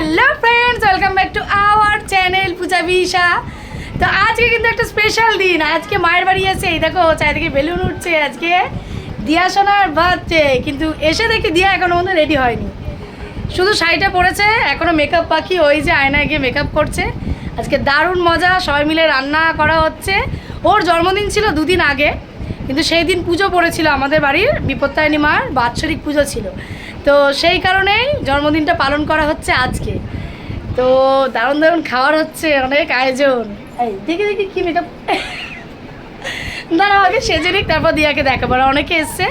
Hello friends, welcome back to our channel Puja বিশা। তো আজকে কিন্তু একটা স্পেশাল দিন, আজকে মায়ের বাড়ি এসে এই দেখো, চারিদিকে বেলুন উঠছে আজকে, দিয়া সোনার বাচ্চে কিন্তু এসে দেখি দিয়া এখনও মধ্যে রেডি হয়নি। শুধু শাড়িটা পরেছে এখনও মেকআপ পাখি ওই যে আয়নায় গিয়ে মেকআপ করছে। আজকে দারুণ মজা, সবাই মিলে রান্না করা হচ্ছে। ওর জন্মদিন ছিল দুদিন আগে, কিন্তু সেই দিন পুজো পড়েছিল আমাদের বাড়ির বিপত্তায়নী মার বাৎসরিক পুজো ছিল। তো সেই কারণেই জন্মদিনটা পালন করা হচ্ছে আজকে। তো দারুণ দারুণ খাওয়ার হচ্ছে অনেক আয়োজন। এই, দেখি দেখি, কী মেকআপ আগে সেজে নিক, তারপর দিয়াকে দেখাবো। অনেকে এসছে।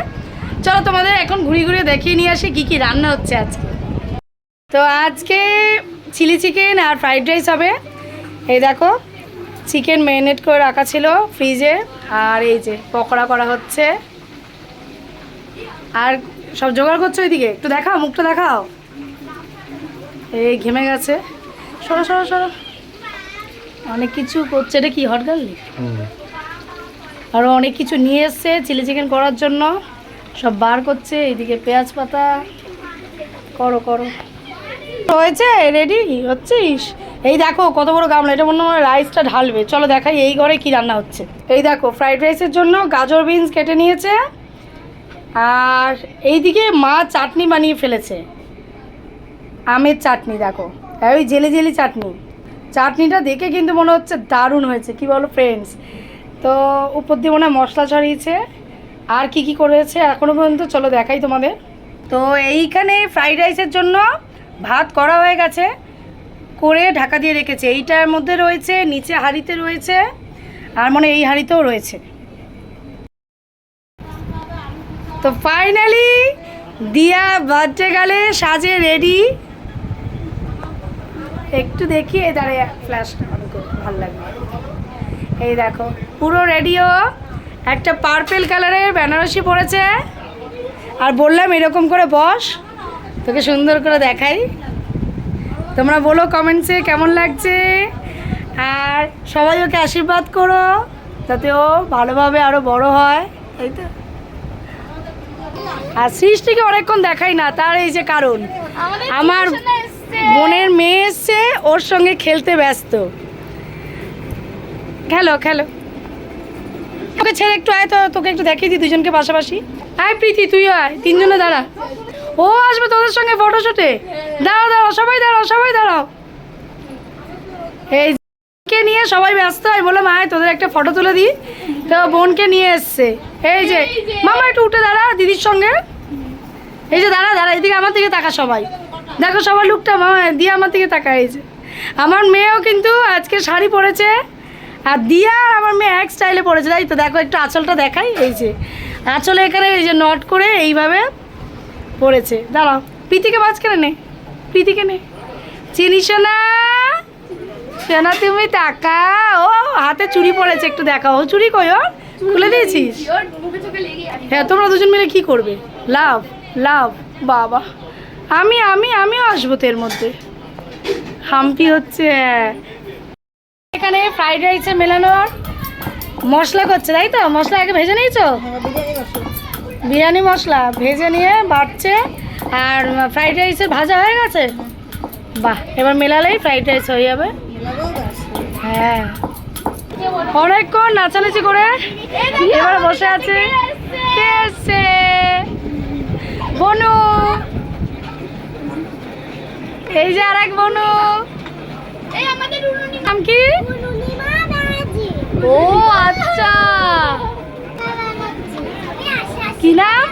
চলো তোমাদের এখন ঘুরিয়ে ঘুরিয়ে দেখিয়ে নিয়ে আসি কী কী রান্না হচ্ছে আজকে। তো আজকে চিলি চিকেন আর ফ্রাইড রাইস হবে। এই দেখো, চিকেন ম্যারিনেট করে রাখা ছিল ফ্রিজে। আর এই যে, পকোড়া করা হচ্ছে। আর সব জোগাড় করছ ওইদিকে? একটু দেখাও মুখটা দেখাও। এই ঘেমে গেছে। সরো সরো সরো। অনেক কিছু করছে। এটা কি হট গার্লি আরও অনেক কিছু নিয়ে এসছে চিলি চিকেন করার জন্য। সব বার করছে এইদিকে পেঁয়াজ পাতা। করো করো। হয়েছে? রেডি হচ্ছিস? এই দেখো কত বড় গামলা। এটা মনে হয় রাইসটা ঢালবে। চলো দেখাই এই ঘরে কি রান্না হচ্ছে। এই দেখো ফ্রাইড রাইসের জন্য গাজর বিনস কেটে নিয়েছে। আর এইদিকে মা চাটনি বানিয়ে ফেলেছে। আমের চাটনি, দেখো। ওই জেলি জেলি চাটনি। চাটনিটা দেখে কিন্তু মনে হচ্ছে দারুণ হয়েছে, কি বলো ফ্রেন্ডস তো উপর দিয়ে মনে হয় মশলা ছড়িয়েছে। আর কি কি করেছে এখনও পর্যন্ত চলো দেখাই তোমাদের। তো এইখানে ফ্রাইড রাইসের জন্য ভাত করা হয়ে গেছে, করে ঢাকা দিয়ে রেখেছে। এইটার মধ্যে রয়েছে, নিচে হাঁড়িতে রয়েছে, আর মনে এই হাঁড়িতেও রয়েছে। তো ফাইনালি দিয়া বার্থডে গেলে সাজে রেডি একটু দেখি এই দাঁড়িয়ে ফ্ল্যাশটা অন করো, ভালো লাগবে। এই দেখো পুরো রেডিও একটা পার্পেল কালারের বেনারসি পড়েছে আর বললাম এরকম করে বস তোকে সুন্দর করে দেখাই। তোমরা বলো কমেন্টসে কেমন লাগছে। আর সবাই ওকে আশীর্বাদ করো যাতে ও ভালোভাবে আরও বড় হয়। এই তো। আর সৃষ্টিকে অনেকক্ষণ দেখাই না তার এই যে কারণ। আমার বোনের মেয়ে এসছে ওর সঙ্গে খেলতে ব্যস্ত। খেলো খেলো। তোকে ছেড়ে একটু আয় তো তোকে একটু দেখিয়ে দিই দুজনকে পাশাপাশি। আয় প্রীতি তুইও আয় তিনজনে দাঁড়া। ও আসবে তোদের সঙ্গে ফটোশুটে দাঁড়াও দাঁড়াও সবাই দাঁড়াও সবাই দাঁড়াও। এই কে নিয়ে সবাই ব্যস্ত হয় বললাম আয় তোদের একটা ফটো তুলে দিই। তো বোনকে নিয়ে এসছে। এই যে মামা একটু উঠে দাঁড়া দিদির সঙ্গে। এই যে দাঁড়া দাঁড়া এদিকে আমার দিকে তাকা সবাই। দেখো সবার লুকটা মামা দিয়ে আমার দিকে তাকা এই যে। আমার মেয়েও কিন্তু আজকে শাড়ি পরেছে আর দিয়া আর আমার মেয়ে এক স্টাইলে পরেছে। তাই তো দেখো একটু আঁচলটা দেখাই এই যে। আঁচলে এখানে এই যে নট করে এইভাবে পড়েছে দাঁড়াও প্রীতিকে মাঝখানে নে প্রীতিকে নে। চিনিস না সোনা, তুমি টাকা ও, হাতে চুড়ি পড়েছে একটু দেখাও। ও চুড়ি কই, ও? খুলে দিয়েছিস? হ্যাঁ তোমরা দুজন মিলে কি করবে? লাভ লাভ, বাবা। আমি আমি, আমিও আসব তো এর মধ্যে। হাম্পি হচ্ছে এখানে ফ্রাইড রাইসে মেলানোর মশলা করছে, তাই তো? মশলা আগে ভেজে নিয়েছো? বিরিয়ানি মশলা ভেজে নিয়ে বাড়ছে, আর ফ্রাইড রাইসের ভাজা হয়ে গেছে? বাহ, এবার মেলালেই ফ্রাইড রাইস হয়ে যাবে। হ্যাঁ। অনেকক্ষণ নাচানাচি করে এবার বসে আছে। বনু। এই যে আর এক বনু। নাম কি? ও আচ্ছা। কি নাম?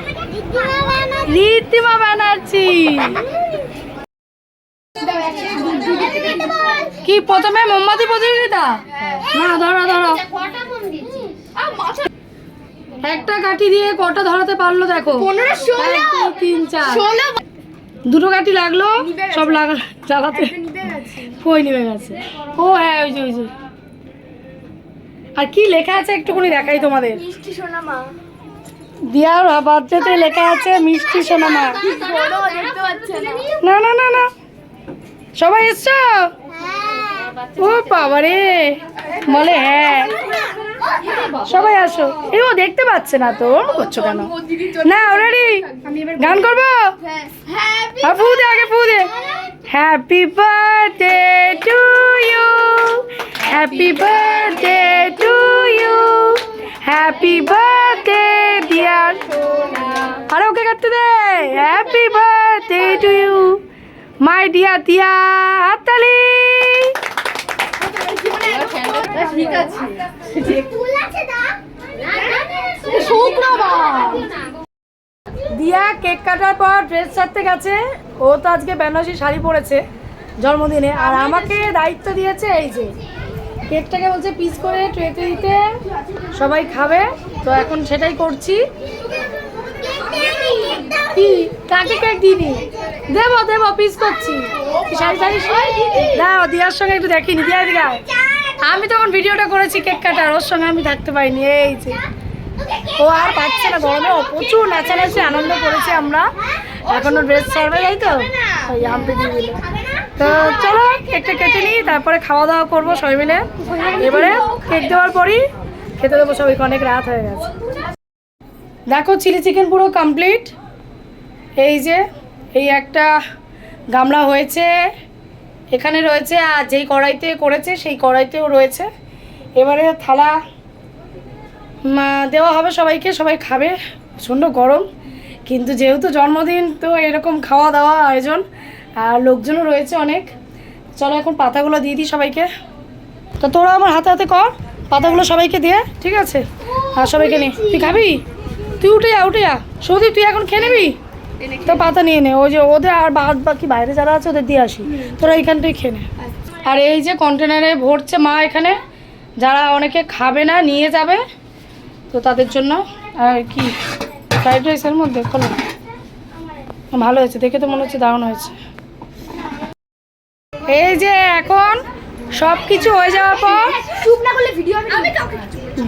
ঋদ্ধিমা ব্যানার্জি। কি প্রথমে মোমবাতি প্রতিযোগিতা না ধরো ধরো। একটা কাঠি দিয়ে কটা ধরাতে পারল দেখো। তিন চার। দুটো কাঠি লাগল সব লাগা চালাতে কই নিবে গেছে? ও হ্যাঁ ওই যে ওই যে। আর কি লেখা আছে একটুখানি দেখাই তোমাদের। মিষ্টি সোনা মা। দিয়ার বাচ্চাতে লেখা আছে মিষ্টি সোনা মা। বড় দেখতে পাচ্ছে না। না না না না। সবাই এসছো? ও বাবা রে বলে হ্যাঁ। সবাই আসো। এ, ও দেখতে পাচ্ছে না তো। ওরম করছ কেন? না অলরেডি গান করব? ফু দে আগে, ফু দে। Happy birthday to you happy birthday to you happy birthday dear আরে, ওকে কাটতে দে। Happy birthday to you my dear Diya ঠিক আছে। শুক্রবার দিয়া কেক কাটার পর ড্রেস ছাড়তে গেছে। ও তো আজকে বেনারসি শাড়ি পরেছে জন্মদিনে। আর আমাকে দায়িত্ব দিয়েছে এই যে, কেকটাকে বলছে পিস করে ট্রেতে দিতে, সবাই খাবে। তো এখন সেটাই করছি। কি? কাকে কেক দিনি দেবো দেবো পিস করছি। শাড়ি শাড়ি দাও, দিয়ার সঙ্গে একটু দেখিনি। দিয়া দিকে। আমি তখন ভিডিওটা করেছি কেক কাটার, ওর সঙ্গে আমি থাকতে পারিনি, এই যে। ও আর পাচ্ছে না, গরমে প্রচুর নাচানাচি আনন্দ করেছি আমরা। এখনও ড্রেস ছাড়বে যাই তো? ওই আমপি দিয়ে তো চলো, কেকটা কেটে নিই, তারপরে খাওয়া দাওয়া করব সবাই মিলে। এবারে কেক দেওয়ার পরই খেতে দেবো সবাইকে, অনেক রাত হয়ে গেছে। দেখো, চিলি চিকেন পুরো কমপ্লিট এই যে, এই একটা গামলা হয়েছে। এখানে রয়েছে, আর যেই কড়াইতে করেছে সেই কড়াইতেও রয়েছে। এবারে থালা দেওয়া হবে সবাইকে, সবাই খাবে, প্রচণ্ড গরম। কিন্তু যেহেতু জন্মদিন, তো এরকম খাওয়া দাওয়া আয়োজন, আর লোকজনও রয়েছে অনেক। চলো এখন পাতাগুলো দিয়ে দিই সবাইকে। তো তোরা আমার হাতে হাতে কর, পাতাগুলো সবাইকে দিয়ে, ঠিক আছে? আর সবাইকে নে তুই খাবি? তুই উঠে যা উঠে যা। সৌদি তুই এখন খেয়ে নিবি? তো পাতা নিয়ে নে ওই যে ওদের আর বাদ বাকি বাইরে যারা আছে ওদের দিয়ে আসি। তোরা এখানটাই খেয়ে নে। আর এই যে কন্টেনারে ভরছে মা এখানে যারা অনেকে খাবে না নিয়ে যাবে তো তাদের জন্য আর কি ফ্রাইড রাইসের মধ্যে খোলো। ভালো হয়েছে দেখে তো মনে হচ্ছে দারুণ হয়েছে। এই যে এখন সব কিছু হয়ে যাওয়ার পর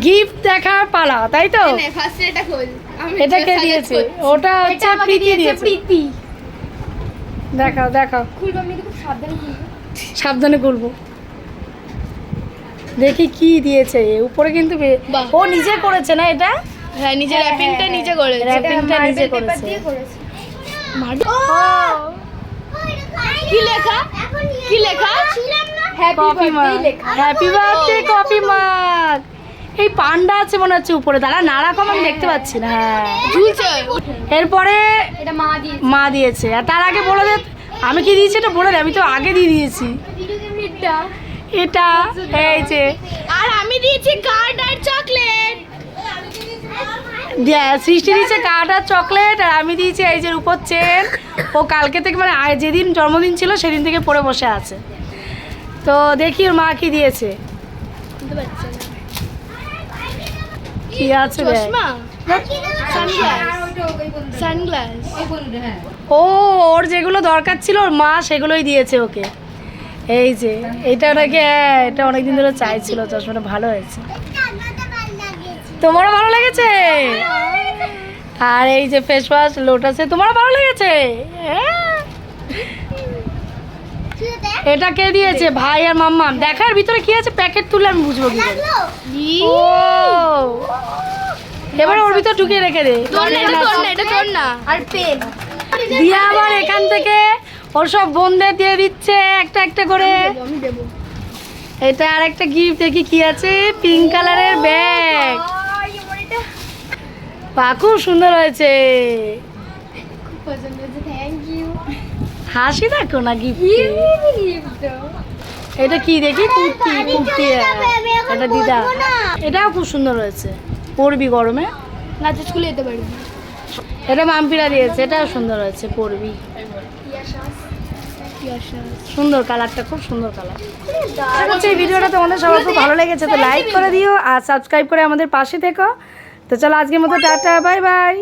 গিফট দেখার পালা তাই তো? ফার্স্ট এটা খোল। আমি এটা কে দিয়েছে? ওটা হচ্ছে প্রীতি দিয়েছে প্রীতি। দেখাও দেখাও। খুলবো আমি খুব সাবধানে খুলবো। সাবধানে করব দেখি কি দিয়েছে। উপরে কিন্তু ও নিজে করেছে না এটা? হ্যাঁ নিজের হ্যাঁ, র্যাপিংটা হ্যাঁ, নিজে হ্যাঁ। করেছে Wrapping টা নিজে করেছে। কি লেখা? কি লেখা? হ্যাপি মাগ হ্যাপি বার্থডে কফি মাগ এই পান্ডা আছে মনে হচ্ছে উপরে। দাঁড়া নাড়া কম আমি দেখতে পাচ্ছি না। হ্যাঁ। এরপরে মা দিয়েছে। আর তার আগে বলে দে আমি কি দিয়েছি এটা বলে দে আমি তো আগে দিয়ে দিয়েছি। এটা। এই যে। আর আমি দিয়েছি কার্ড আর চকলেট। সৃষ্টি দিয়েছে কাঠ আর চকলেট আর আমি দিয়েছি এই যে উপর চেন। ও কালকে থেকে মানে যেদিন জন্মদিন ছিল সেদিন থেকে পরে বসে আছে। তো দেখি ওর মা কি দিয়েছে। কি আছে দেখ। সানগ্লাস সানগ্লাস ও ওর যেগুলো দরকার ছিল ওর মা সেগুলোই দিয়েছে ওকে। এই যে এটা নাকি হ্যাঁ, এটা অনেকদিন ধরে চাইছিল চশমাটা ভালো হয়েছে। তোমারও ভালো লেগেছে? আর এই যে ফেস ওয়াশ লোটাসে তোমারও ভালো লেগেছে? হ্যাঁ। এটা কে দিয়েছে? ভাই আর মাম্মা দেখার ভিতরে কি আছে? প্যাকেট তুলে আমি বুঝব কি এবার ওর ভিতর ঢুকিয়ে রেখে দে। আর পেন দিয়া আবার এখান থেকে ওর সব বোনদের দিয়ে দিচ্ছে একটা একটা করে। এটা আর একটা গিফট দেখি কি আছে? পিঙ্ক কালারের ব্যাগ পা খুব সুন্দর হয়েছে। খুব পছন্দ হয়েছে থ্যাংক ইউ হাসি দেখো না গিফট এটা কি দেখি? কুর্তি কুর্তি। এটা দিদা। এটাও খুব সুন্দর হয়েছে। পরবি গরমে? নাচে স্কুলে যেতে পারবি এটা মাম্পিরা দিয়েছে এটাও সুন্দর হয়েছে পরবি। সুন্দর কালারটা খুব সুন্দর কালার। করছি এই ভিডিওটা তোমাদের সবার খুব ভালো লেগেছে তো লাইক করে দিও আর সাবস্ক্রাইব করে আমাদের পাশে থেকো। তো চলো আজকের মতো টাটা বাই বাই